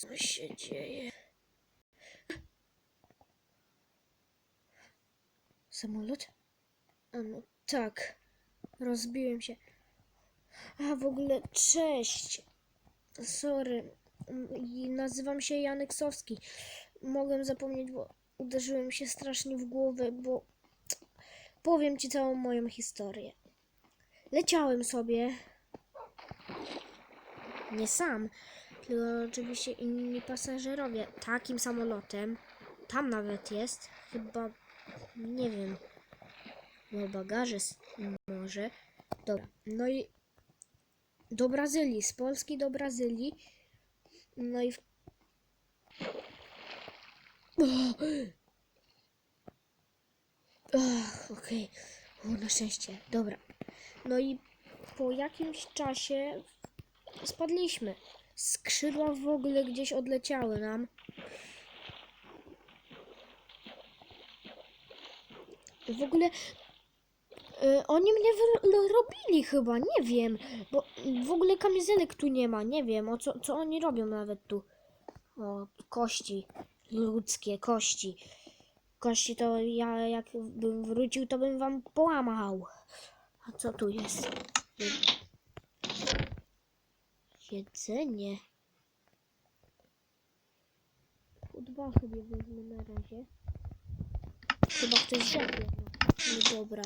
Co się dzieje? Samolot? A no tak. Rozbiłem się. A w ogóle cześć. Sorry. Nazywam się Janek Sowski. Mogłem zapomnieć, bo uderzyłem się strasznie w głowę, bo powiem ci całą moją historię. Leciałem sobie. Nie sam, tylko oczywiście inni pasażerowie. Takim samolotem. Tam nawet jest. Chyba, nie wiem. No bagaże może. Dobra. No i do Brazylii. Z Polski do Brazylii. No i w... Ach, okej. O, na szczęście. Dobra. No i po jakimś czasie spadliśmy. Skrzydła w ogóle gdzieś odleciały nam. W ogóle y, oni mnie wyrobili chyba, nie wiem, bo w ogóle kamizelek tu nie ma, nie wiem, o co, co oni robią nawet tu. O, kości, ludzkie kości. Kości to ja jakbym wrócił, to bym wam połamał. A co tu jest? Jedzenie. Dwa sobie wezmę na razie. Chyba ktoś zjadł. No dobra.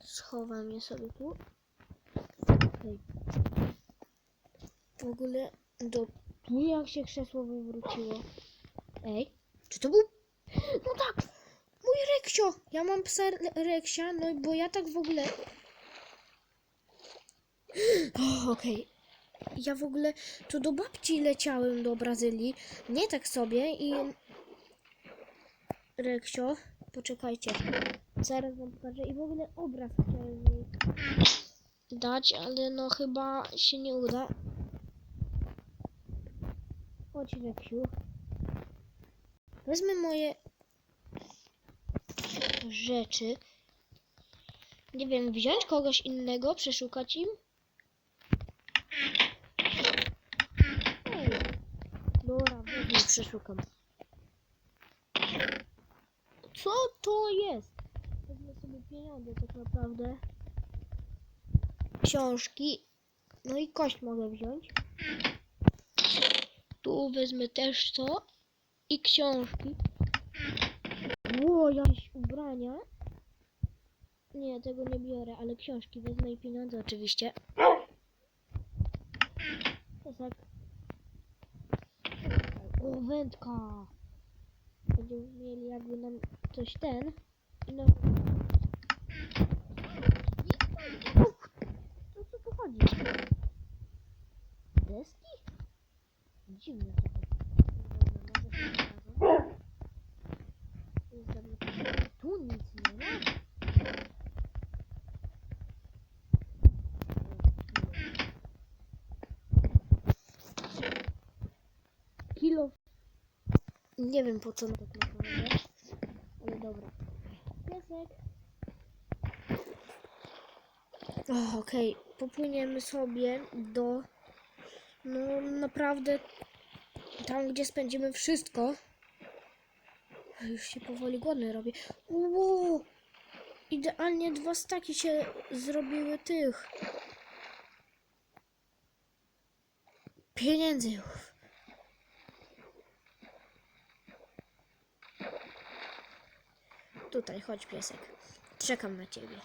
Schowam je sobie tu. Okej. W ogóle do tu jak się krzesło wywróciło. Ej, czy to był... No tak! Mój Reksio! Ja mam psa Re- Reksia, no bo ja tak w ogóle... Okej. Ja w ogóle tu do babci leciałem do Brazylii. Nie tak sobie i... Reksio, poczekajcie. Zaraz wam pokażę. I w ogóle obraz chciałem dać, ale no chyba się nie uda. Chodź Reksiu. Wezmę moje rzeczy. Nie wiem, wziąć kogoś innego, przeszukać im? Ej, Dobra, wezmę, przeszukam. Co to jest? Wezmę sobie pieniądze tak naprawdę. Książki. No i kość mogę wziąć. Tu wezmę też to. I książki. Ło, jakieś ubrania. Nie, tego nie biorę, ale książki wezmę i pieniądze oczywiście. Tak. O. Będziemy mieli jakby nam coś ten. No... To co tu chodzi? Deski? Dziwne to jest zablokowane. Tu nic nie ma. Kilo. Nie wiem po co tak naprawdę. Ale dobra. Piesek. Okej, popłyniemy sobie do. No naprawdę tam, gdzie spędzimy wszystko. Już się powoli głodny robię. Wow! Idealnie dwa staki się zrobiły tych. Pieniędzy. Tutaj, chodź piesek. Czekam na ciebie.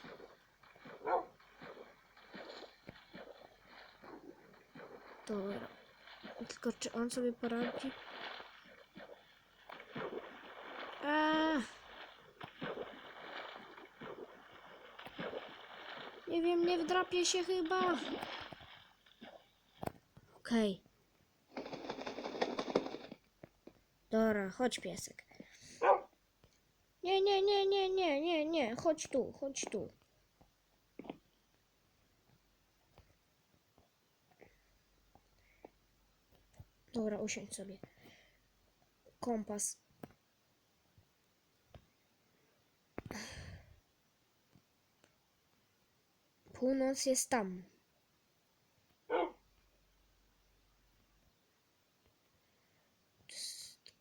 Dobra. Tylko czy on sobie poradzi? Eee. Nie wiem, nie wdrapie się chyba. Okej. Dobra, chodź piesek. Nie, nie, nie, nie, nie, nie, nie. Chodź tu, chodź tu. Dobra, usiądź sobie. Kompas. Północ jest tam.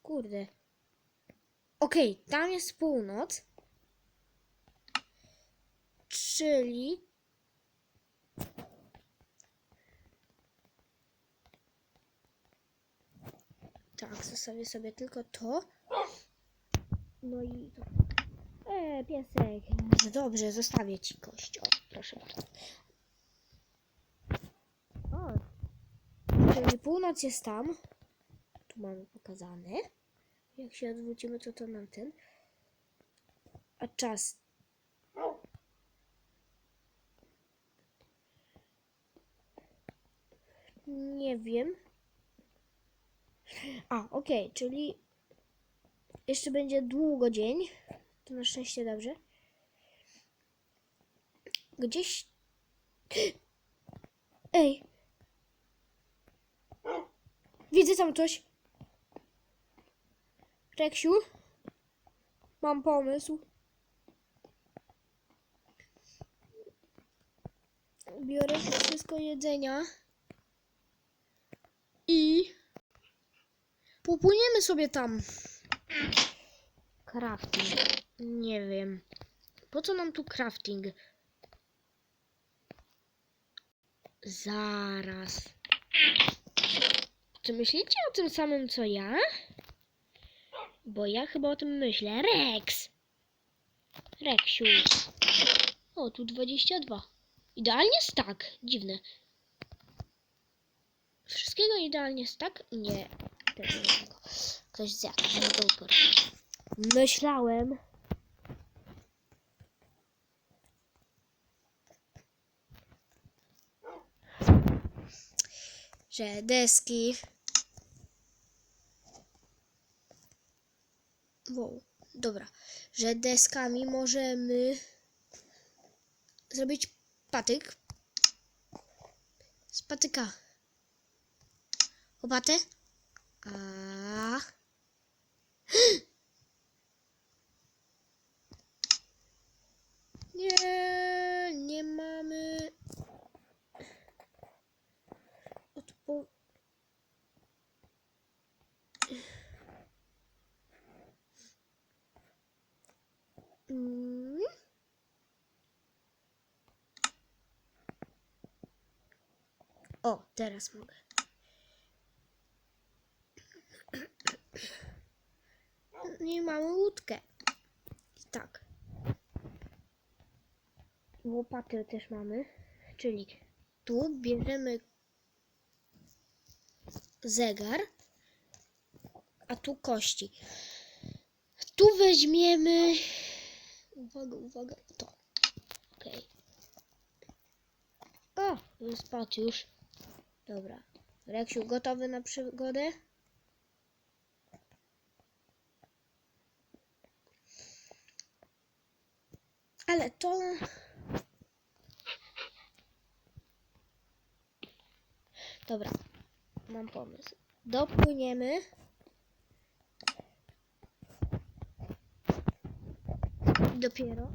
Kurde. Okej, tam jest północ. Czyli. Tak, zostawię sobie tylko to. No i. E, piesek. No Dobrze, zostawię ci kość. O, proszę bardzo. O. Czyli północ jest tam. Tu mamy pokazane. Jak się odwrócimy, to to nam ten. A czas. Nie wiem. A, okej, czyli jeszcze będzie długo dzień. To na szczęście dobrze. Gdzieś. Ej! Widzę tam coś. Reksiu? Mam pomysł. Biorę wszystko jedzenia. I popłyniemy sobie tam. Crafting. Nie wiem. Po co nam tu crafting? Zaraz. Czy myślicie o tym samym co ja? Bo ja chyba o tym myślę. Rex! Reksiu. O, tu 22. Idealnie stak. Dziwne. Wszystkiego idealnie stak? Nie. Ktoś zjadł. Myślałem. Że deski. Wow, dobra. Że deskami możemy zrobić patyk. Z patyka. Łopatę? A. Nie, mamy. Odpo... Mm. O, teraz mogę. Nie mamy łódkę. Tak. Łopatę też mamy. Czyli tu bierzemy zegar, a tu kości. Tu weźmiemy. Uwaga, uwaga, to. Okej. O, jest pat już. Dobra. Reksiu, gotowy na przygodę? Ale to. Dobra, mam pomysł. Dopłyniemy. Dopiero.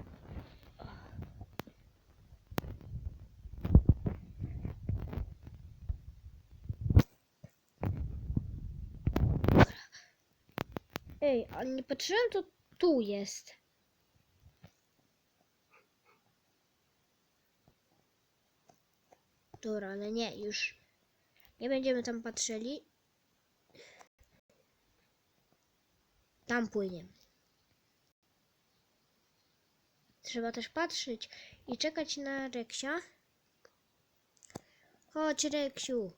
Ej, a nie patrzyłem, to tu jest. Dobra, ale nie, już nie będziemy tam patrzyli. Tam płyniemy. Trzeba też patrzeć i czekać na Reksia. Chodź, Reksiu.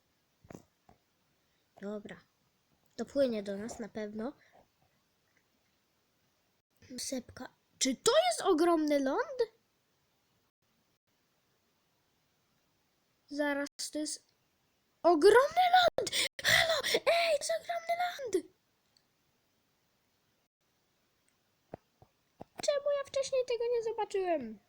Dobra. Dopłynie do nas na pewno. Sepka. Czy to jest ogromny ląd? Zaraz, to jest ogromny ląd! Halo! Ej, to jest ogromny ląd! Czemu ja wcześniej tego nie zobaczyłem?